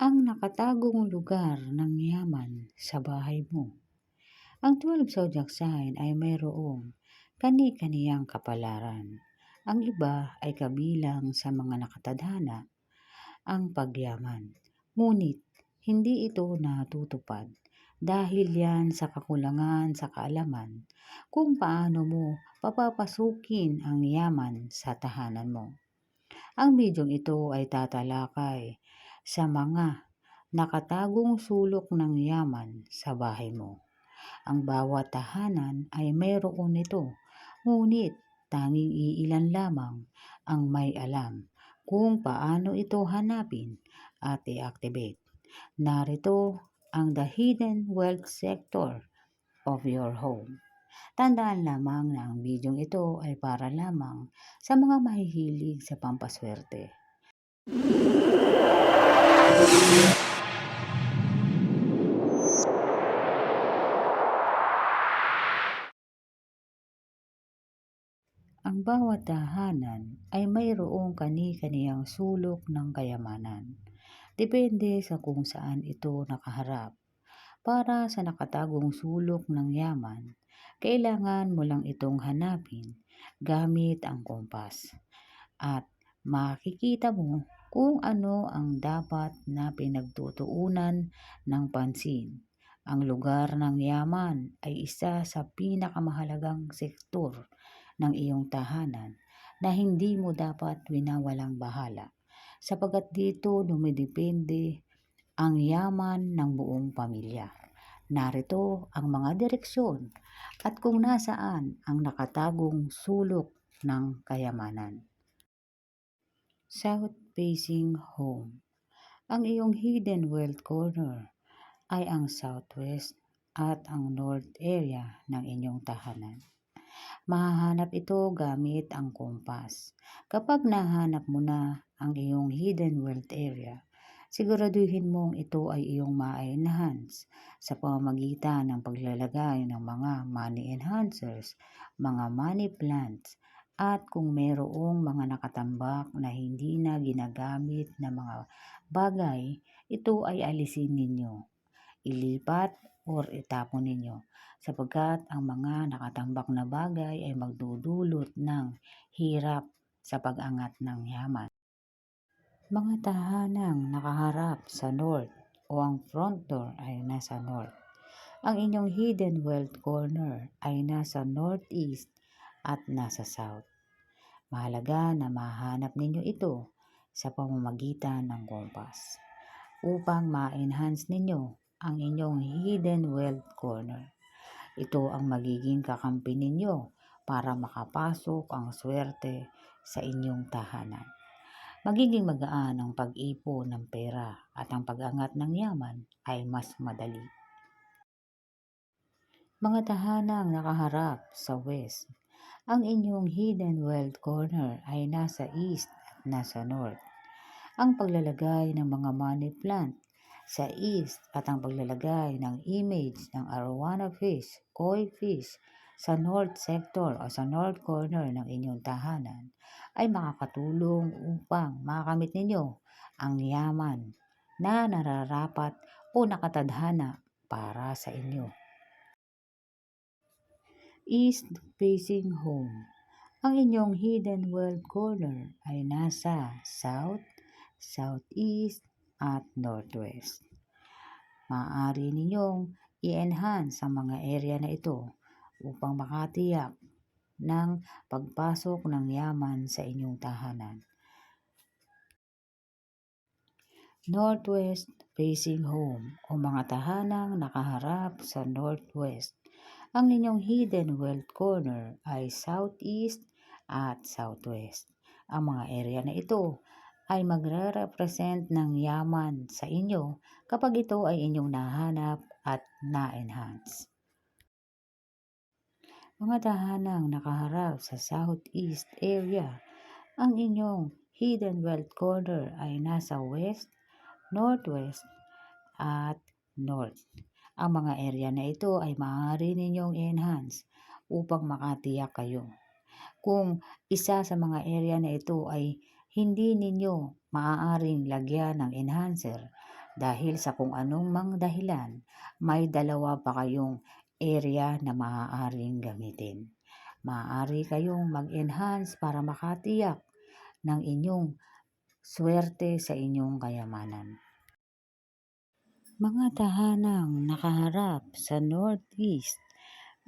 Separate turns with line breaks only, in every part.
ang nakatagong lugar ng yaman sa bahay mo. Ang 12 zodiac sign ay mayroong kani-kaniyang kapalaran. Ang iba ay kabilang sa mga nakatadhana ang pagyaman. Ngunit hindi ito natutupad dahil yan sa kakulangan sa kaalaman kung paano mo papapasukin ang yaman sa tahanan mo. Ang bidyong ito ay tatalakay sa mga nakatagong sulok ng yaman sa bahay mo. Ang bawat tahanan ay mayroon nito, ngunit tanging iilan lamang ang may alam kung paano ito hanapin at i-activate. Narito ang the hidden wealth sector of your home. Tandaan lamang na ang bidyong ito ay para lamang sa mga mahihilig sa pampaswerte. Ang bawat tahanan ay mayroong kani-kaniyang sulok ng kayamanan. Depende sa kung saan ito nakaharap. Para sa nakatagong sulok ng yaman, kailangan mo lang itong hanapin gamit ang kompas. At makikita mo kung ano ang dapat na pinagtutuunan ng pansin. Ang lugar ng yaman ay isa sa pinakamahalagang sektor ng iyong tahanan na hindi mo dapat winawalang bahala sapagat dito dumidepende ang yaman ng buong pamilya. Narito ang mga direksyon at kung nasaan ang nakatagong sulok ng kayamanan. South facing home. Ang iyong hidden wealth corner ay ang southwest at ang north area ng inyong tahanan. Mahahanap ito gamit ang kompas. Kapag nahanap mo na ang iyong hidden wealth area, siguraduhin mong ito ay iyong ma-enhance sa pamamagitan ng paglalagay ng mga money enhancers, mga money plants, at kung mayroong mga nakatambak na hindi na ginagamit na mga bagay, ito ay alisin ninyo. Ilipat or itapon ninyo sapagkat ang mga nakatambak na bagay ay magdudulot ng hirap sa pag-angat ng yaman. Mga tahanang nakaharap sa north o ang front door ay nasa north. Ang inyong hidden wealth corner ay nasa northeast at nasa south. Mahalaga na mahanap ninyo ito sa pamamagitan ng kompas upang ma-enhance ninyo ang inyong hidden wealth corner. Ito ang magiging kakampi ninyo para makapasok ang swerte sa inyong tahanan. Magiging magaan ang pag-ipon ng pera at ang pag-angat ng yaman ay mas madali. Mga tahanang nakaharap sa west, ang inyong hidden wealth corner ay nasa east at nasa north. Ang paglalagay ng mga money plant sa east at ang paglalagay ng image ng arowana fish, koi fish sa north sector o sa north corner ng inyong tahanan ay makakatulong upang makamit ninyo ang yaman na nararapat o nakatadhana para sa inyo. East facing home. Ang inyong hidden wealth corner ay nasa south, southeast, at northwest. Maaari ninyong i-enhance ang mga area na ito upang makatiyak ng pagpasok ng yaman sa inyong tahanan. Northwest facing home o mga tahanang nakaharap sa northwest. Ang inyong hidden wealth corner ay southeast at southwest. Ang mga area na ito ay magre-represent ng yaman sa inyo kapag ito ay inyong nahanap at na-enhance. Mga tahanang nakaharap sa southeast area, ang inyong hidden wealth corner ay nasa west, northwest, at north. Ang mga area na ito ay maaari ninyong i-enhance upang makatiyak kayo. Kung isa sa mga area na ito ay hindi ninyo maaaring lagyan ng enhancer, Dahil sa kung anong mang dahilan, may dalawa pa kayong area na maaaring gamitin. Maaari kayong mag-enhance para makatiyak ng inyong swerte sa inyong kayamanan. Mga tahanang nakaharap sa northeast,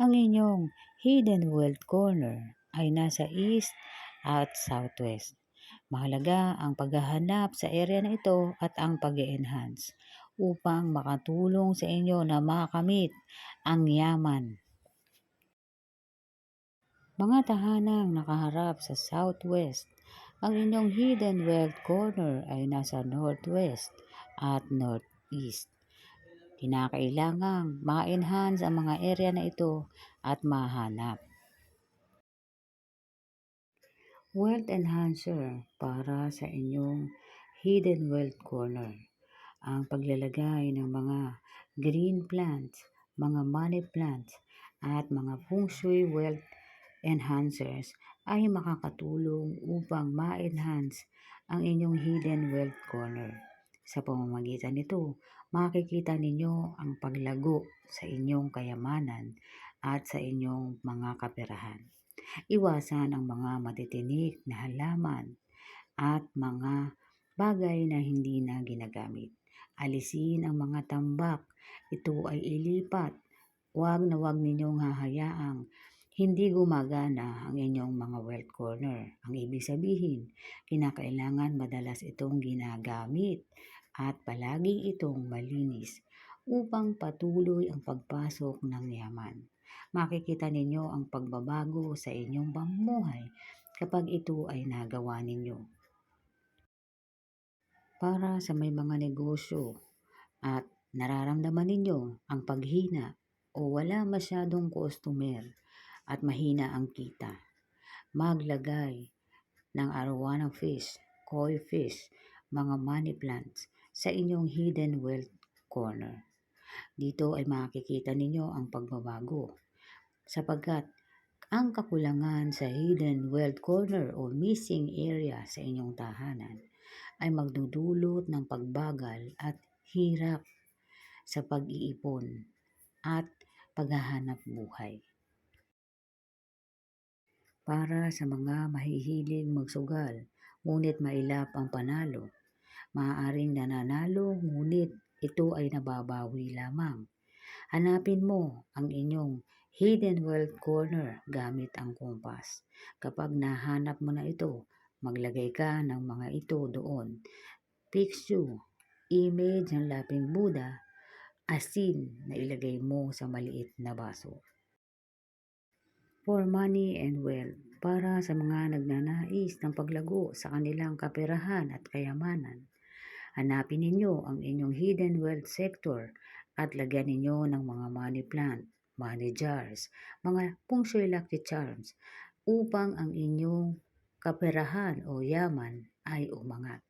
ang inyong hidden wealth corner ay nasa east at southwest. Mahalaga ang paghahanap sa area na ito at ang pag enhance upang makatulong sa inyo na makamit ang yaman. Mga tahanang nakaharap sa southwest, ang inyong hidden wealth corner ay nasa northwest at northeast. Kinakailangang ma-enhance ang mga area na ito at mahanap. Wealth Enhancer para sa inyong Hidden Wealth Corner. Ang paglalagay ng mga green plants, mga money plants, at mga feng shui wealth enhancers ay makakatulong upang ma-enhance ang inyong hidden wealth corner. Sa pamamagitan nito, makikita ninyo ang paglago sa inyong kayamanan at sa inyong mga kaperahan. Iwasan ang mga matitinik na halaman at mga bagay na hindi na ginagamit. Alisin ang mga tambak. Ito ay ilipat. Huwag na huwag ninyong hahayaang hindi gumagana ang inyong mga wealth corner. Ang ibig sabihin, kinakailangan madalas itong ginagamit at palagi itong malinis upang patuloy ang pagpasok ng yaman. Makikita ninyo ang pagbabago sa inyong pamumuhay kapag ito ay nagawa ninyo. Para sa may mga negosyo at nararamdaman ninyo ang paghina o wala masyadong customer at mahina ang kita, maglagay ng arowana fish, koi fish, mga money plants sa inyong hidden wealth corner. Dito ay makikita ninyo ang pagbabago sapagkat ang kakulangan sa hidden wealth corner o missing area sa inyong tahanan ay magdudulot ng pagbagal at hirap sa pag-iipon at paghahanap buhay. Para sa mga mahihiling magsugal, ngunit mailap ang panalo, maaaring nananalo ngunit ito ay nababawi lamang. Hanapin mo ang inyong hidden wealth corner gamit ang kompas. Kapag nahanap mo na ito, maglagay ka ng mga ito doon. Picture, image ng laping Buddha, asin na ilagay mo sa maliit na baso for money and wealth para sa mga nagnanais ng paglago sa kanilang kaperahan at kayamanan. Hanapin ninyo ang inyong hidden wealth sector at lagyan ninyo ng mga money plant, money jars, mga feng shui lucky charms upang ang inyong kaperahan o yaman ay umangat.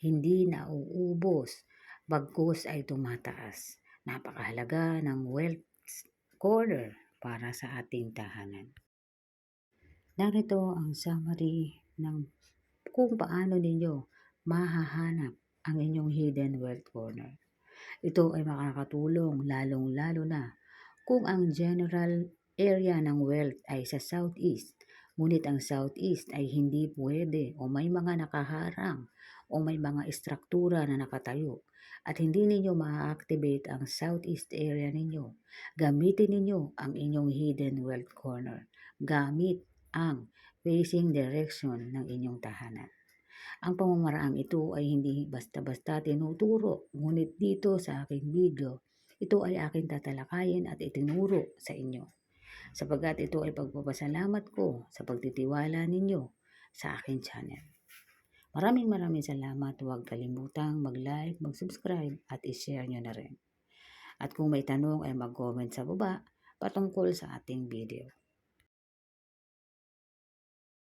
Hindi na uubos, bagkus ay tumataas. Napakahalaga ng wealth corner para sa ating tahanan. Narito ang summary ng kung paano ninyo mahahanap ang inyong hidden wealth corner. Ito ay makakatulong lalong-lalo na kung ang general area ng wealth ay sa southeast, ngunit ang southeast ay hindi pwede o may mga nakaharang o may mga istruktura na nakatayo at hindi ninyo ma-activate ang southeast area ninyo, gamitin ninyo ang inyong hidden wealth corner. Gamit ang facing direction ng inyong tahanan. Ang pamamaraang ito ay hindi basta-basta tinuturo, ngunit dito sa aking video, ito ay aking tatalakayin at itinuro sa inyo. Sapagat ito ay pagpapasalamat ko sa pagtitiwala ninyo sa aking channel. Maraming maraming salamat. Huwag kalimutang mag-like, mag-subscribe at i-share nyo na rin. At kung may tanong ay mag-comment sa baba patungkol sa ating video.